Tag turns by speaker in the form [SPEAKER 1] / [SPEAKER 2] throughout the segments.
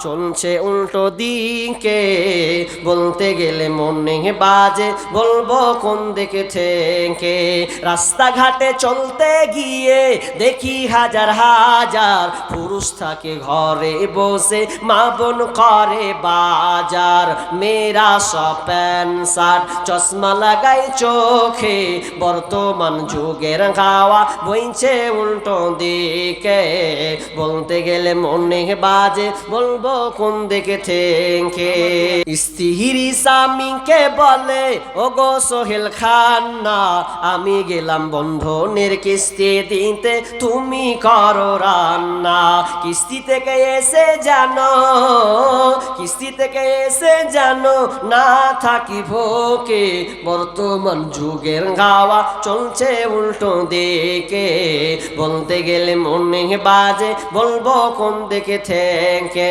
[SPEAKER 1] চলছে উল্টো দিকে। বলতে গেলে মনে বাজে, বলব কোন দিকে থেকে রাস্তাঘাটে চলতে গিয়ে দেখি হাজার হাজার পুরুষ থাকে ঘরে বসে, মা বোন করে বাজার। মেয়েরা সব প্যান্ট, শার্ট, চশমা লাগাই চোখে। বর্তমান যুগের গাওয়া বইছে উল্টো দিকে। বলতে গেলে মনে বাজে, বলব কোন দিকে থেকে স্ত্রী স্বামীকে বলে ও গো সোহেল খান না আমি গেলাম বন্ধনের কিস্তি দিতে, তুমি করো রান্না। কিস্তি থেকে এসে জানো, কিস্তি থেকে এসে জানো, না থাকি ভোকে, বর্তমান যুগের গাওয়া চলছে উল্টো দিকে। বলতে গেলে মনে বাজে, বলব কোন দিকে থেকে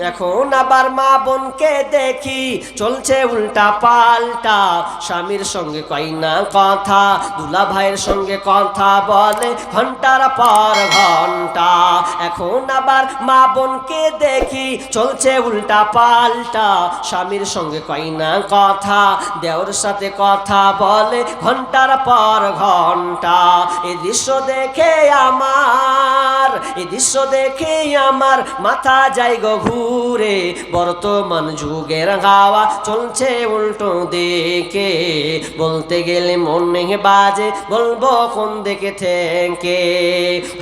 [SPEAKER 1] এখন আবার মা বোনকে দেখি, চলছে উল্টা পাল্টা। স্বামীর সঙ্গে কই না কথা দুলা ভাইয়ের সঙ্গে কথা বলে ঘণ্টার পর ঘণ্টা। এখন আবার মা বোনকে দেখি, চলছে উল্টা পাল্টা। স্বামীর সঙ্গে কই না কথা, দেওর সাথে কথা বলে ঘণ্টার পর ঘণ্টা। এই দৃশ্য দেখে আমার এই দৃশ্য দেখে আমার মাথা যাই গো ঘুরে বর্তমান যুগের গাওয়া চলছে উল্টো দিকে। বলতে গেলে মনে বাজে, বলব কোন দিকে থেকে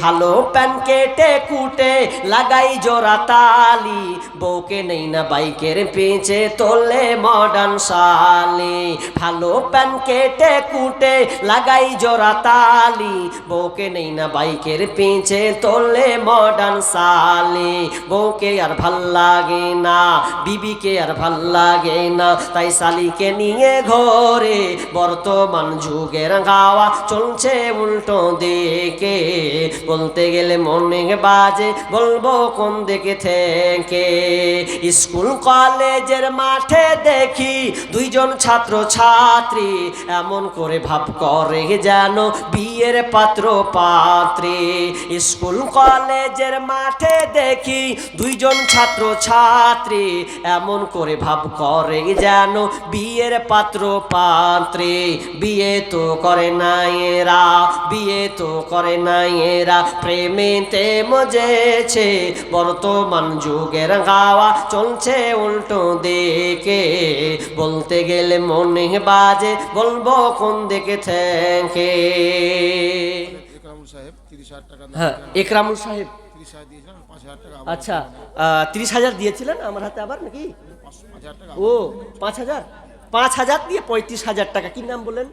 [SPEAKER 1] ভালো প্যান কেটে কুটে লাগাই জোড়া তালি, বউকে নেই না বাইকের পেঁচে তোলে মডার্ন শালি। ভালো প্যান কেটে কুটে লাগাই জোড়া তালি, বউকে নেই না বাইকের পেঁচে তোলে মডার্ন শালি। বউকে আর ভালো লাগে না, বিবিকে আর ভালো লাগে না। তাই শালিকে নিয়ে ঘরে বর্তমান যুগের গাওয়া চলছে উল্টো দিকে। বলতে গেলে মনে বাজে, বলব কোন দিকে থেকে? স্কুল, কলেজের মাঠে দেখি দুইজন ছাত্র ছাত্রী এমন করে ভাব করে যেন বিয়ের পাত্র পাত্রী স্কুল, কলেজের মাঠে দেখি দুইজন ছাত্র ছাত্রী এমন করে ভাব করে যেন বিয়ের পাত্র পাত্রে। বিয়ে তো করে না এরা বিয়ে তো করে না এরা। প্রেমেতে মজেছে বর্তমান যুগের গাওয়া চলছে উল্টো দিকে। বলতে গেলে মনে বাজে বলব কোন দিকে থেকে?
[SPEAKER 2] একরামুল সাহেব তিরিশ হাজার টাকা
[SPEAKER 1] হ্যাঁ একরামুল সাহেব। আচ্ছা তিরিশ হাজার দিয়েছিলেন আমার হাতে আবার নাকি? ও পাঁচ হাজার? পাঁচ হাজার দিয়ে পঁয়ত্রিশ হাজার টাকা কি নাম বললেন?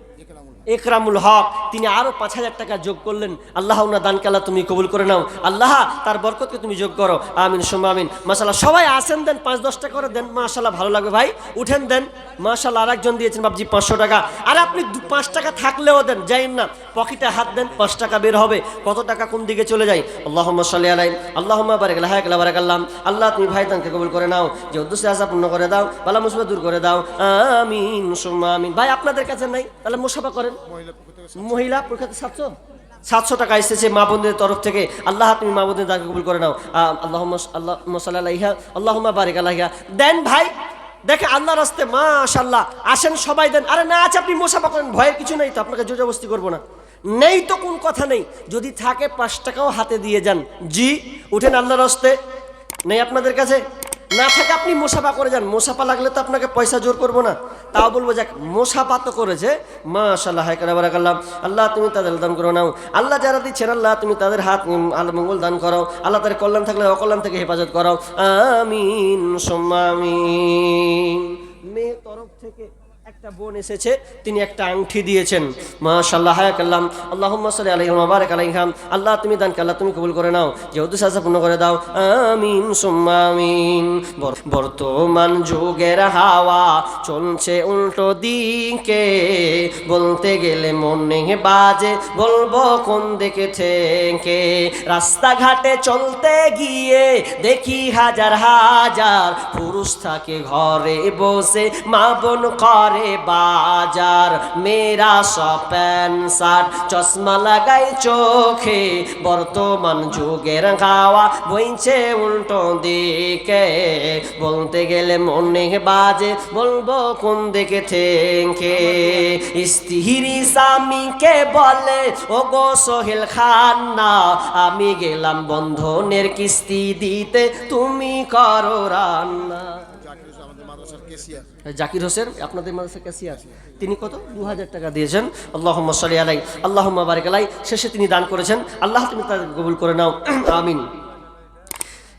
[SPEAKER 2] একরামুল
[SPEAKER 1] হক, তিনি আরও পাঁচ হাজার টাকা যোগ করলেন। আল্লাহ উনা দানকালা তুমি কবুল করে নাও। আল্লাহ, তার বরকতকে তুমি যোগ করো। আমিন, সুম্মা আমিন। মাসাল্লাহ সবাই আসেন দেন, পাঁচ দশ টাকা করে দেন। মাশাল্লাহ ভালো লাগবে ভাই। উঠেন দেন। মাশাল্লাহ আর একজন দিয়েছেন বাবজি পাঁচশো টাকা। আর আপনি পাঁচ টাকা থাকলেও দেন, যাইন না। পকেটে হাত দেন, পাঁচ টাকা বের হবে। কত টাকা কোন দিকে চলে যায়? আল্লাহ সাল্লি আলাই আল্লাহ বারেক লাহাক বারেক আল্লাহ আল্লাহ, তুমি ভাই দানকে কবুল করে নাও। যে উদ্দেশ্য আশা পূর্ণ করে দাও, বালা মুসিবত দূর করে দাও। আমিন, সুম্মা আমিন। ভাই, আপনাদের কাছে নাই? তাহলে মুসাফা করেন।
[SPEAKER 2] মহিলা
[SPEAKER 1] পরীক্ষাতে সাতশো। সাতশো? টাকা এসেছে মা বোনদের তরফ থেকে। আল্লাহ তুমি মা বোনদের দান কবুল করে নাও। আল্লাহ আল্লাহ মসাল্লাহ আল্লাহ বারিক আল্লাহ দেন ভাই, দেখে আল্লাহ রাস্তে মাশাল্লাহ আসেন সবাই দেন। আরে না আছে আপনি মোসাফা করেন ভয়ের কিছু নেই তো, আপনাকে জোরজবস্তি করব না। নেই তো কোন কথা নেই। যদি থাকে পাঁচ টাকাও হাতে দিয়ে যান। জি, উঠেন আল্লাহ রাস্তে। নেই আপনাদের কাছে? না থাকে আপনি মোসাফা করে যান। মোসাফা লাগলে তো আপনাকে পয়সা জোর করব না। তাও বলব, যাক, মোসাফা তো করেছে। মাশাল্লাহ হায় করে বারাকাল্লাহ আল্লাহ, তুমি তাদের দান করো নাও। আল্লাহ যারা দিচ্ছেন, আল্লাহ, তুমি তাদের হাত আল্লাহ মঙ্গল দান করাও আল্লাহ তাদের কল্যাণ থাকলে অকল্যাণ থেকে হেফাজত করাও আমিন সোমামিন মেয়ের তরফ থেকে একটা বোন এসেছে, তিনি একটা আংটি দিয়েছেন। মাশাল্লাহ হায়াকাল্লাম আল্লাহুম্মা সাল্লি আলাইহি ওয়া বারাক আলাইহাম আল্লাহ, তুমি দানকে আল্লাহ, তুমি কবুল করে নাও। যেহেতু সাজা পূর্ণ করে দাও। আমিন, সুম্মা আমিন। বর্তমান যুগের হাওয়া চলছে উল্টো দিকে। বলতে গেলে মনে বাজে, বলব কোন দিকে থেকে রাস্তাঘাটে চলতে গিয়ে দেখি হাজার হাজার পুরুষ থাকে, ঘরে বসে মা বোন করে। বাজার, মেয়েরা সব প্যান্ট, শার্ট, চশমা লাগাই চোখে। বর্তমান যুগের গাওয়া বইছে উল্টো দিকে। বলতে গেলে মনে বাজে, বলব কোন দিকে থেকে স্ত্রী স্বামীকে বলে ও গো সোহেল খান না আমি গেলাম বন্ধনের কিস্তি দিতে, তুমি করো রান্না।
[SPEAKER 2] কেসিয়ার।
[SPEAKER 1] জাকির হোসেন, আপনাদের মাদ্রাসা ক্যাশিয়ার তিনি কত? দু হাজার টাকা দিয়েছেন। আল্লাহ সাল্লি আলাই আল্লাহ বারিক আলাই। শেষে তিনি দান করেছেন। আল্লাহ তুমি তাদের কবুল করে নাও। আমিন।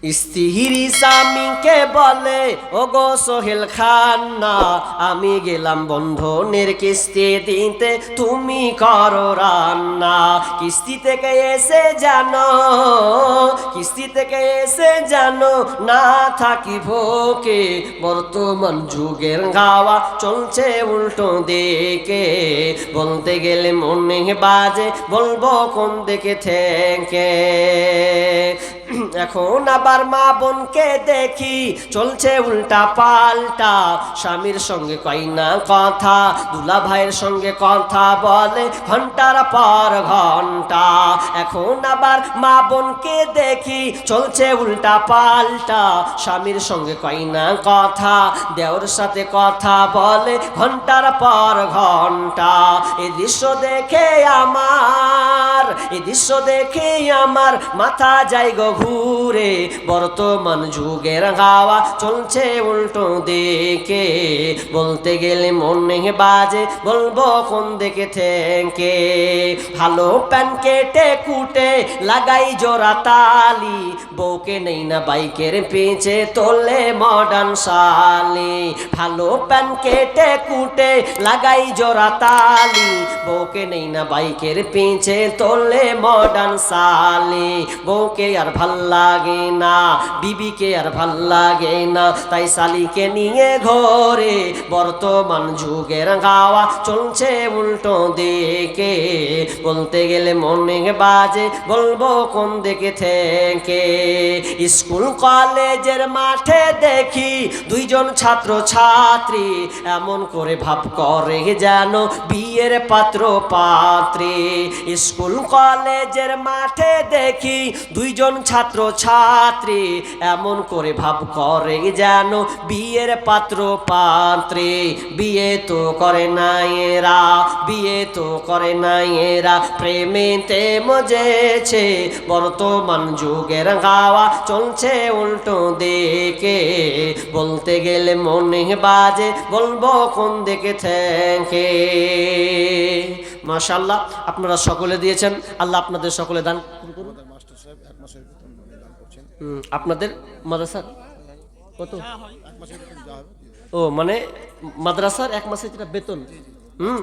[SPEAKER 1] স্ত্রী স্বামীকে বলে ও গো সোহেল খান না আমি গেলাম বন্ধনের কিস্তি দিতে, তুমি করো রান্না। কিস্তি থেকে এসে জানো, কিস্তি থেকে এসে জানো, না থাকি ভোকে, বর্তমান যুগের গাওয়া চলছে উল্টো দিকে। বলতে গেলে মনে বাজে, বলব কোন দিকে থেকে? এখন আবার মা বোনকে দেখি, চলছে উল্টা পাল্টা। স্বামীর সঙ্গে কই না কথা দুলা ভাইয়ের সঙ্গে কথা বলে ঘণ্টার পর ঘণ্টা। এখন আবার মা বোনকে দেখি, চলছে উল্টা পাল্টা। স্বামীর সঙ্গে কই না কথা, দেওর সাথে কথা বলে ঘণ্টার পর ঘণ্টা। এই দৃশ্য দেখে আমার এই দৃশ্য দেখে আমার মাথা যাই গো ঘুরে বর্তমান যুগের গাওয়া চলছে উল্টো দিকে। বলতে গেলে মনে বাজে, বলব কোন দিকে থেকে ভালো প্যান কেটে কুটে লাগাই জোড়া তালি, বউকে নেই না বাইকের পেঁচে তোলে মডার্ন শালি। ভালো প্যান কেটে কুটে লাগাই জোড়া তালি, বউকে নেই না বাইকের পেঁচে তোলে মডার্ন শালি। বউকে আর ভালো লাগে না, বিবিকে আর ভালো লাগে না। তাই শালিকে নিয়ে ঘরে বর্তমান যুগের গাওয়া চলছে উল্টো দিকে। বলতে গেলে মনে বাজে, বলব কোন দিকে থেকে? স্কুল, কলেজের মাঠে দেখি দুইজন ছাত্র ছাত্রী এমন করে ভাব করে যেন বিয়ের পাত্র পাত্রী স্কুল, কলেজের মাঠে দেখি দুইজন ছাত্র ছাত্রী এমন করে ভাব করে যেন বিয়ের পাত্র পাত্রী। বিয়ে তো করে না এরা, বিয়ে তো করে না এরা। প্রেমেতে মজেছে বর্তমান যুগের গাওয়া চলছে উল্টো দিকে। বলতে গেলে মনে বাজে, বলব কোন দিকে থেকে? মাশাল্লাহ আপনারা সকলে দিয়েছেন, আল্লাহ আপনাদের সকলে দান করুন।
[SPEAKER 2] করছেন?
[SPEAKER 1] আপনাদের মাদ্রাসার? কত। ও মানে মাদ্রাসার এক মাসের যেটা বেতন? হুম।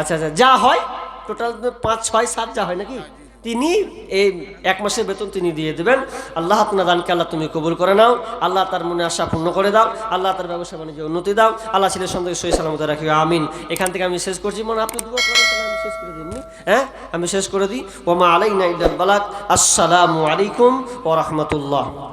[SPEAKER 1] আচ্ছা আচ্ছা যা হয় টোটাল পাঁচ ছয় সাত যা হয় নাকি? তিনি এই এক মাসের বেতন তিনি দিয়ে দেবেন। আল্লাহ আপনার দানকে আল্লাহ তুমি কবুল করে নাও। আল্লাহ তার মনে আশা পূর্ণ করে দাও। আল্লাহ তার ব্যবসা বাণিজ্য উন্নতি দাও। আল্লাহ ছেলের সন্দেহ সহি সালামত রাখি। আমিন। এখান থেকে আমি শেষ করছি। মনে আপনি দুবার শেষ করে এমনি। হ্যাঁ? আমি শেষ করে দিই। ওমা আলাইনা ইল্লাল বালাক আসসালামু আলাইকুম ওয়া রাহমাতুল্লাহ।